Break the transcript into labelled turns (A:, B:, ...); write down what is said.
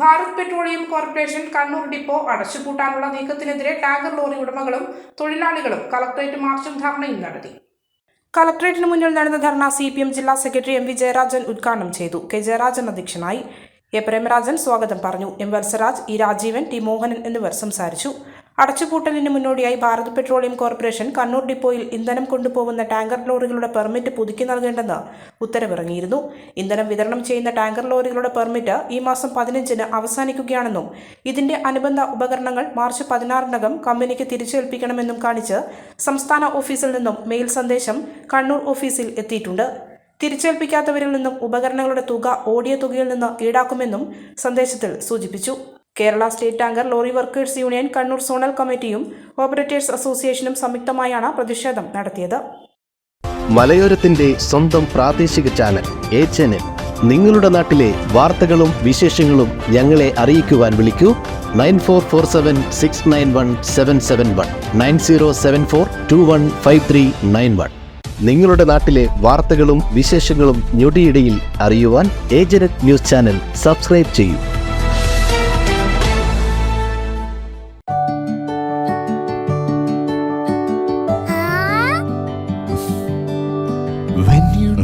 A: Bharat petroleum corporation Kannur depot അടച്ചുപൂട്ടാനുള്ള നീക്കത്തിനെതിരെ tanker lorry ഉടമകളും തൊഴിലാളികളും collectorate മാർച്ചും ധർണയും നടത്തി. കളക്ടറേറ്റിന് മുന്നിൽ നടന്ന ധർണ സി പി എം ജില്ലാ സെക്രട്ടറി എം വി ജയരാജൻ ഉദ്ഘാടനം ചെയ്തു. കെ ജയരാജൻ അധ്യക്ഷനായി. എ പ്രേമരാജൻ സ്വാഗതം പറഞ്ഞു. M Valsaraj E Rajeevan T Mohanan എന്നിവർ സംസാരിച്ചു. അടച്ചുപൂട്ടലിന് മുന്നോടിയായി ഭാരത് പെട്രോളിയം കോർപ്പറേഷൻ കണ്ണൂർ ഡിപ്പോയിൽ ഇന്ധനം കൊണ്ടുപോകുന്ന ടാങ്കർ ലോറികളുടെ പെർമിറ്റ് പുതുക്കി നൽകേണ്ടെന്ന് ഉത്തരവിറങ്ങിയിരുന്നു. ഇന്ധനം വിതരണം ചെയ്യുന്ന ടാങ്കർ ലോറികളുടെ പെർമിറ്റ് ഈ മാസം പതിനഞ്ചിന് അവസാനിക്കുകയാണെന്നും ഇതിന്റെ അനുബന്ധ ഉപകരണങ്ങൾ മാർച്ച് പതിനാറിനകം കമ്പനിക്ക് തിരിച്ചേൽപ്പിക്കണമെന്നും കാണിച്ച് സംസ്ഥാന ഓഫീസിൽ നിന്നും മെയിൽ സന്ദേശം കണ്ണൂർ ഓഫീസിൽ എത്തിയിട്ടുണ്ട്. തിരിച്ചേൽപ്പിക്കാത്തവരിൽ നിന്നും ഉപകരണങ്ങളുടെ തുക ഓടിയ തുകയിൽ നിന്ന് ഈടാക്കുമെന്നും സന്ദേശത്തിൽ സൂചിപ്പിച്ചു. Kerala state tanker lorry workers union Kannur zonal കമ്മിറ്റിയും ഓപ്പറേറ്റേഴ്സ് അസോസിയേഷനും സംയുക്തമായാണ് പ്രതിഷേധം നടത്തിയത്.
B: മലയോരത്തിന്റെ സ്വന്തം പ്രാദേശിക ചാനൽ എ ചാനൽ നിങ്ങളുടെ നാട്ടിലെ വാർത്തകളും വിശേഷങ്ങളും ഞങ്ങളെ അറിയിക്കുവാൻ വിളിക്കൂ. Nine four four seven six nine one seven seven one. Nine zero seven four two one five three nine one. നിങ്ങളുടെ നാട്ടിലെ വാർത്തകളും വിശേഷങ്ങളും ഞൊടിയിടയിൽ അറിയുവാൻ ഏജനറ്റ് ന്യൂസ് ചാനൽ സബ്സ്ക്രൈബ് ചെയ്യൂ.